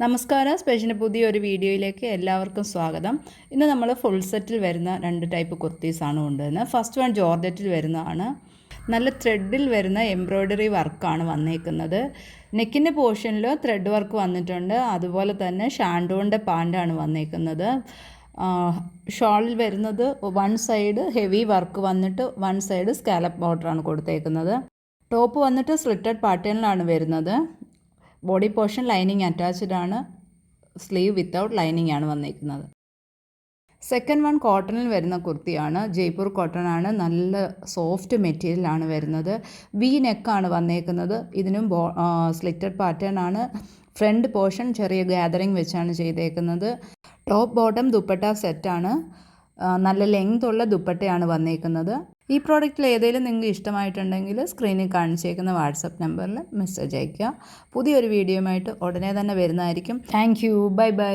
നമസ്കാരം. സ്പെഷ്യൽ പുതിയൊരു വീഡിയോയിലേക്ക് എല്ലാവർക്കും സ്വാഗതം. ഇന്ന് നമ്മൾ ഫുൾ സെറ്റിൽ വരുന്ന രണ്ട് ടൈപ്പ് കുർത്തീസാണ് കൊണ്ടുവരുന്നത്. ഫസ്റ്റ് വൺ ജോർജറ്റിൽ വരുന്നതാണ്. നല്ല ത്രെഡിൽ വരുന്ന എംബ്രോയ്ഡറി വർക്കാണ് വന്നേക്കുന്നത്. നെക്കിന്റെ പോർഷനിൽ ത്രെഡ് വർക്ക് വന്നിട്ടുണ്ട്. അതുപോലെ തന്നെ ഷാൻഡോണിന്റെ പാന്റാണ് വന്നേക്കുന്നത്. ഷോളിൽ വരുന്നത് വൺ സൈഡ് ഹെവി വർക്ക് വന്നിട്ട് വൺ സൈഡ് സ്കാലപ്പ് ബോർഡറാണ് കൊടുത്തേക്കുന്നത്. ടോപ്പ് വന്നിട്ട് സ്ലിറ്റഡ് പാറ്റേണിലാണ് വരുന്നത്. ബോഡി പോർഷൻ ലൈനിങ് അറ്റാച്ച്ഡ് ആണ്. സ്ലീവ് വിത്തൗട്ട് ലൈനിങ് ആണ് വന്നിരിക്കുന്നത്. സെക്കൻഡ് വൺ കോട്ടണിൽ വരുന്ന കുർത്തിയാണ്. ജയ്പൂർ കോട്ടൺ ആണ്. നല്ല സോഫ്റ്റ് മെറ്റീരിയലാണ് വരുന്നത്. വി നെക്കാണ് വന്നേക്കുന്നത്. ഇതിനും ബോ സ്ലിറ്റഡ് പാറ്റേൺ ആണ്. ഫ്രണ്ട് പോർഷൻ ചെറിയ ഗാദറിങ് വെച്ചാണ് ചെയ്തേക്കുന്നത്. ടോപ്പ് ബോട്ടം ദുപ്പട്ട സെറ്റാണ്. നല്ല ലെങ്ത് ഉള്ള ദുപ്പട്ടയാണ് വന്നേക്കുന്നത്. ഈ പ്രോഡക്റ്റിൽ ഏതെങ്കിലും നിങ്ങൾക്ക് ഇഷ്ടമായിട്ടുണ്ടെങ്കിൽ സ്ക്രീനിൽ കാണിച്ചേക്കുന്ന വാട്സപ്പ് നമ്പറിൽ മെസ്സേജ് അയയ്ക്കുക. പുതിയൊരു വീഡിയോയുമായിട്ട് ഉടനെ തന്നെ വരുന്നതായിരിക്കും. Thank you bye bye